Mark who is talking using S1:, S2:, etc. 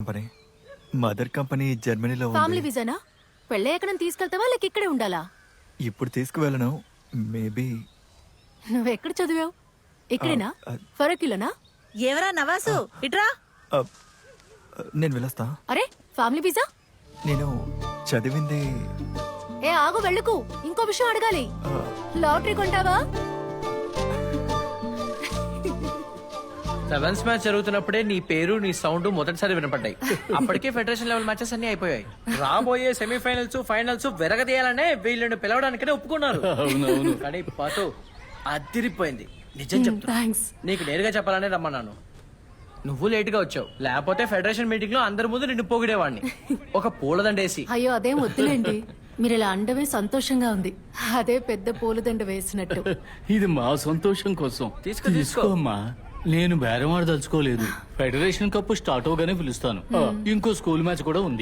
S1: Company? Mother company జర్మనీలో
S2: family
S1: ఉంది
S2: విజానా పెళ్ళయ్యాక నన్ను తీసుకెళ్తావా? లేక ఇక్కడే ఉండాలా?
S1: ఇప్పుడు తీసుకువెళ్ళను. మేబీ.
S2: నువ్వెక్కడ చదివావు? ఇక్కడేనా? ఫరకిలోనా
S3: ఏవరా నవాసు? ఇట్రా.
S1: నేను వెళ్ళొస్తా.
S2: అరే ఫ్యామిలీ వీసా
S1: నేను చదివింది
S2: ఏ ఆగు వెళ్ళకు. ఇంకో విషయం అడగాలి. లాటరీ కొంటావా?
S4: సెవెన్స్ మ్యాచ్ జరుగుతున్నప్పుడే నీ పేరు నీ సౌండ్ మొదటిసారి వినపడ్డాయి. అప్పటికే ఫెడరేషన్ లెవెల్ మ్యాచెస్ అన్ని అయిపోయాయి. రాబోయే సెమీఫైనల్స్ ఫైనల్స్ వెరగదీయాలనే వీళ్ళని పిలవడానికనే ఒప్పుకున్నారు. కానీ పాటు అదిరిపోయింది. నిజం చెప్తున్నా.
S2: థ్యాంక్స్
S4: నీకు నేరుగా చెప్పాలనే రమ్మన్నాను. నువ్వు లేట్గా వచ్చావు. లేకపోతే ఫెడరేషన్ మీటింగ్లో అందరి ముందు నిన్ను పొగిడేవాడిని. ఒక పూలదండేసి.
S2: అయ్యో అదేం వద్దులేండి. మీరు ఇలా అండమే సంతోషంగా ఉంది. అదే పెద్ద పూలదండ వేసినట్టు.
S5: ఇది మా సంతోషం కోసం.
S4: తీసుకో, తీసుకో.
S5: నేను బేరం ఆడదలుచుకోలేదు ఫెడరేషన్ కప్ స్టార్ట్ అవగానే పిలుస్తాను. ఇంకో స్కూల్ మ్యాచ్ కూడా ఉంది.